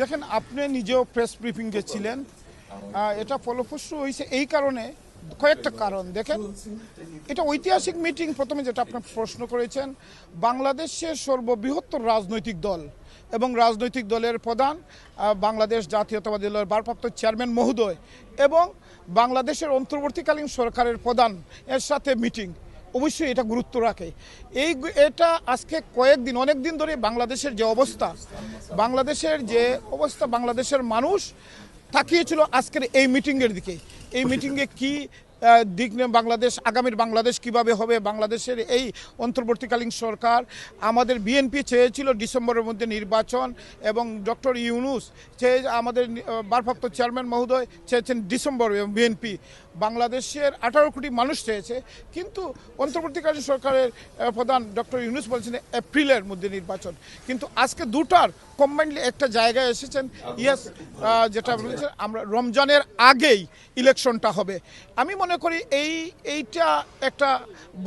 দেখেন, আপনি নিজেও প্রেস ব্রিফিংয়ে ছিলেন। এটা ফলপ্রসূ হয়েছে এই কারণে, কয়েকটা কারণ। দেখেন, এটা ঐতিহাসিক মিটিং প্রথমে যেটা আপনি প্রশ্ন করেছেন, বাংলাদেশের সর্ববৃহত্তর রাজনৈতিক দল এবং রাজনৈতিক দলের প্রধান বাংলাদেশ জাতীয়তাবাদী দলের ভারপ্রাপ্ত চেয়ারম্যান মহোদয় এবং বাংলাদেশের অন্তর্বর্তীকালীন সরকারের প্রধান এর সাথে মিটিং অবশ্যই এটা গুরুত্ব রাখে। এই এটা আজকে কয়েকদিন অনেক দিন ধরে বাংলাদেশের যে অবস্থা, বাংলাদেশের যে অবস্থা, বাংলাদেশের মানুষ তাকিয়েছিল আজকের এই মিটিংয়ের দিকে। এই মিটিংয়ে কি দিক নিয়ে বাংলাদেশ, আগামীর বাংলাদেশ কীভাবে হবে? বাংলাদেশের এই অন্তর্বর্তীকালীন সরকার আমাদের বিএনপি চেয়েছিল ডিসেম্বরের মধ্যে নির্বাচন এবং ডক্টর ইউনুস চেয়ে আমাদের ভারপ্রাপ্ত চেয়ারম্যান মহোদয় চেয়েছেন ডিসেম্বর বিএনপি বাংলাদেশের আঠারো কোটি মানুষ চেয়েছে, কিন্তু অন্তর্বর্তীকালীন সরকারের প্রধান ডক্টর ইউনুস বলছেন এপ্রিলের মধ্যে নির্বাচন। কিন্তু আজকে দুটার কম্বাইন্ডলি একটা জায়গায় এসেছেন, ইয়েস যেটা বলেছেন, আমরা রমজানের আগেই ইলেকশনটা হবে। আমি মনে করি এই, এইটা একটা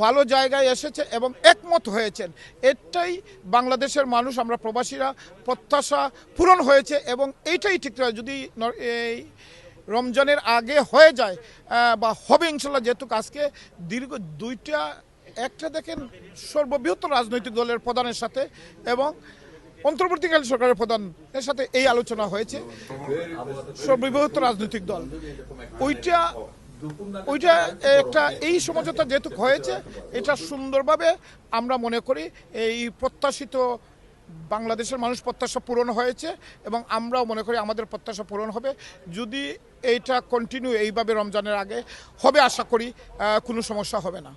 ভালো জায়গায় এসেছে এবং একমত হয়েছেন। এটাই বাংলাদেশের মানুষ, আমরা প্রবাসীরা প্রত্যাশা পূরণ হয়েছে এবং এইটাই ঠিক যদি এই রমজানের আগে হয়ে যায় বা হবে ইনশাল্লাহ, যেহেতু আজকে দীর্ঘ দুইটা, একটা দেখেন সর্ববৃহত্তর রাজনৈতিক দলের প্রধানের সাথে এবং অন্তর্বর্তীকালীন সরকারের প্রধানের সাথে এই আলোচনা হয়েছে। সর্ববৃহত্তর রাজনৈতিক দল। ওইটা ওইটা একটা, এই সমঝোতা যেহেতু হয়েছে, এটা সুন্দরভাবে আমরা মনে করি এই প্রত্যাশিত বাংলাদেশের মানুষ প্রত্যাশা পূরণ হয়েছে এবং আমরাও মনে করি আমাদের প্রত্যাশা পূরণ হবে। যদি এইটা কন্টিনিউ এইভাবে রমজানের আগে হবে, আশা করি কোনো সমস্যা হবে না।